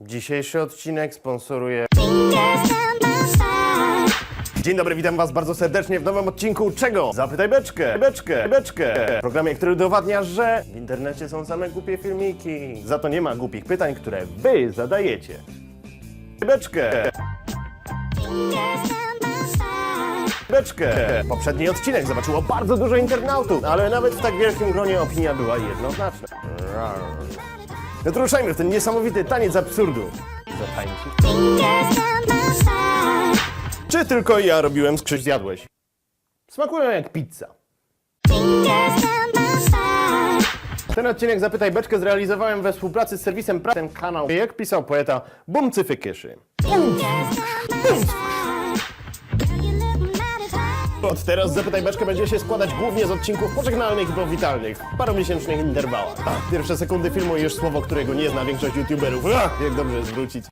Dzisiejszy odcinek sponsoruje. Dzień dobry, witam was bardzo serdecznie w nowym odcinku czego? Zapytaj beczkę, beczkę, beczkę. Programie, który udowadnia, że w internecie są same głupie filmiki. Za to nie ma głupich pytań, które wy zadajecie. Beczkę, beczkę. Poprzedni odcinek zobaczyło bardzo dużo internautów, ale nawet w tak wielkim gronie opinia była jednoznaczna. No to ruszajmy w ten niesamowity taniec absurdu. Czy tylko ja robiłem skrzyż zjadłeś? Smakują jak pizza. Ten odcinek Zapytaj Beczkę zrealizowałem we współpracy z serwisem pra... Ten kanał, jak pisał poeta, Bumcyfy Kyszy. Od teraz Zapytaj Beczkę będzie się składać głównie z odcinków pożegnalnych i powitalnych, paromiesięcznych interwałach. A, pierwsze sekundy filmu i już słowo, którego nie zna większość youtuberów. A, jak dobrze jest wrócić.